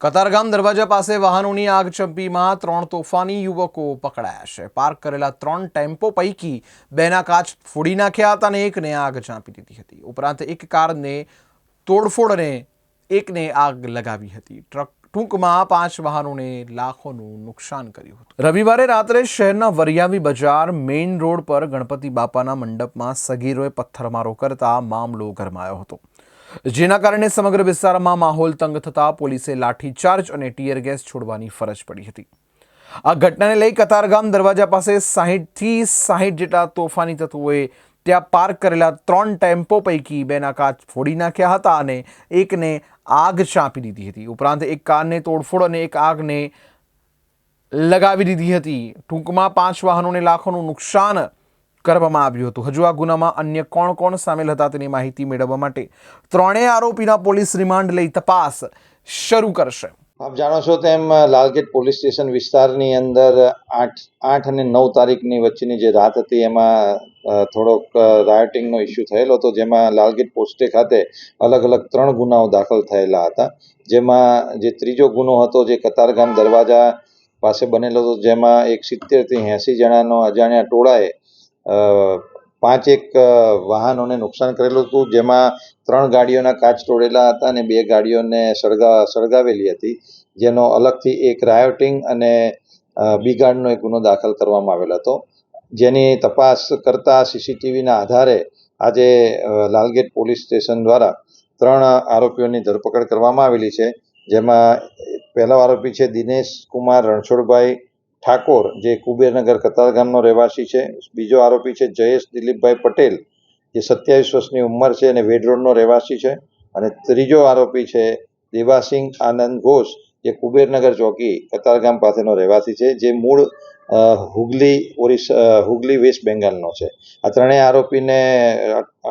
કતારગામ દરવાજા પાસે વાહનોની આગ ચંપીમાં ત્રણ તોફાની યુવકો પકડાયા છે. પાર્ક કરેલા ત્રણ ટેમ્પો પૈકી બેના કાચ ફોડી નાખ્યા હતા અને એકને આગ ચાંપી દીધી હતી. ઉપરાંત એક કારને તોડફોડ અને એકને આગ લગાવી હતી. ટ્રક ટૂંકમાં પાંચ વાહનોને લાખોનું નુકસાન કર્યું હતું. રવિવારે રાત્રે શહેરના વરિયાવી બજાર મેઇન રોડ પર ગણપતિ બાપાના મંડપમાં સગીરોએ પથ્થરમારો કરતા મામલો ગરમાયો હતો. જેના કારણે સમગ્ર વિસ્તારમાં માહોલ તંગ થતા પોલીસે લાઠીચાર્જ અને ટીયર ગેસ છોડવાની ફરજ પડી હતી. આ ઘટનાને લઈ કતારગામ દરવાજા પાસે સાહીઠથી સાહીઠ જેટલા તોફાની તત્વોએ ત્યાં પાર્ક કરેલા ત્રણ ટેમ્પો પૈકી બેના કાચ ફોડી નાખ્યા હતા અને એકને આગ ચાંપી દીધી હતી. ઉપરાંત એક કારને તોડફોડ અને એક આગને લગાવી દીધી હતી. ટૂંકમાં પાંચ વાહનોને લાખોનું નુકસાન કરવામાં આવ્યું હતું. હજુ આ ગુનામાં અન્ય કોણ કોણ સામેલ હતા તેની માહિતી મેળવવા માટે ત્રણેય આરોપીના પોલીસ રિમાન્ડ લઈ તપાસ શરૂ કરશે. આપ જાણો છો તેમ લાલગેટ પોલીસ સ્ટેશન વિસ્તારની અંદર આઠ આઠ અને નવ તારીખની વચ્ચેની જે રાત હતી, એમાં થોડોક રાયોટિંગનો ઇસ્યુ થયેલો હતો, જેમાં લાલગેટ પોસ્ટે ખાતે અલગ અલગ ત્રણ ગુનાઓ દાખલ થયેલા હતા. જેમાં જે ત્રીજો ગુનો હતો, જે કતારગામ દરવાજા પાસે બનેલો હતો, જેમાં એક સિત્તેરથી એંસી જણાનો અજાણ્યા ટોળાએ અ, પાંચેક વાહનોને નુકસાન કરેલું હતું જેમાં ત્રણ ગાડીઓના કાચ તોડેલા હતા અને બે ગાડીઓને સળગા સળગાવેલી હતી જેનો અલગથી એક રાયોટિંગ અને બિગાડનો એક ગુનો દાખલ કરવામાં આવેલો હતો. જેની તપાસ કરતા સીસીટીવીના આધારે આજે લાલગેટ પોલીસ સ્ટેશન દ્વારા ત્રણ આરોપીઓની ધરપકડ કરવામાં આવેલી છે. જેમાં પહેલો આરોપી છે દિનેશ કુમાર રણછોડભાઈ ઠાકોર, જે કુબેરનગર કતારગામનો રહેવાસી છે. બીજો આરોપી છે જયેશ દિલીપભાઈ પટેલ, જે સત્યાવીસ વર્ષની ઉંમર છે અને વેડ રોડનો રહેવાસી છે. અને ત્રીજો આરોપી છે દેવાસિંહ આનંદ ઘોષ, જે કુબેરનગર ચોકી કતારગામ પાસેનો રહેવાસી છે, જે મૂળ હુગલી ઓરિસ્સા હુગલી વેસ્ટ બેંગાલનો છે. આ ત્રણેય આરોપીને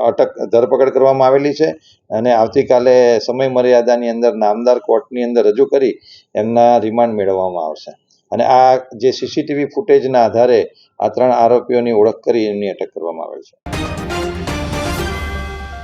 અટક, ધરપકડ કરવામાં આવેલી છે અને આવતીકાલે સમય મર્યાદાની અંદર નામદાર કોર્ટની અંદર રજૂ કરી એમના રિમાન્ડ મેળવવામાં આવશે. અને આ જે સીસીટીવી ફૂટેજના આધારે આ ત્રણ આરોપીઓની ઓળખ કરી એમની અટક કરવામાં આવેલ છે.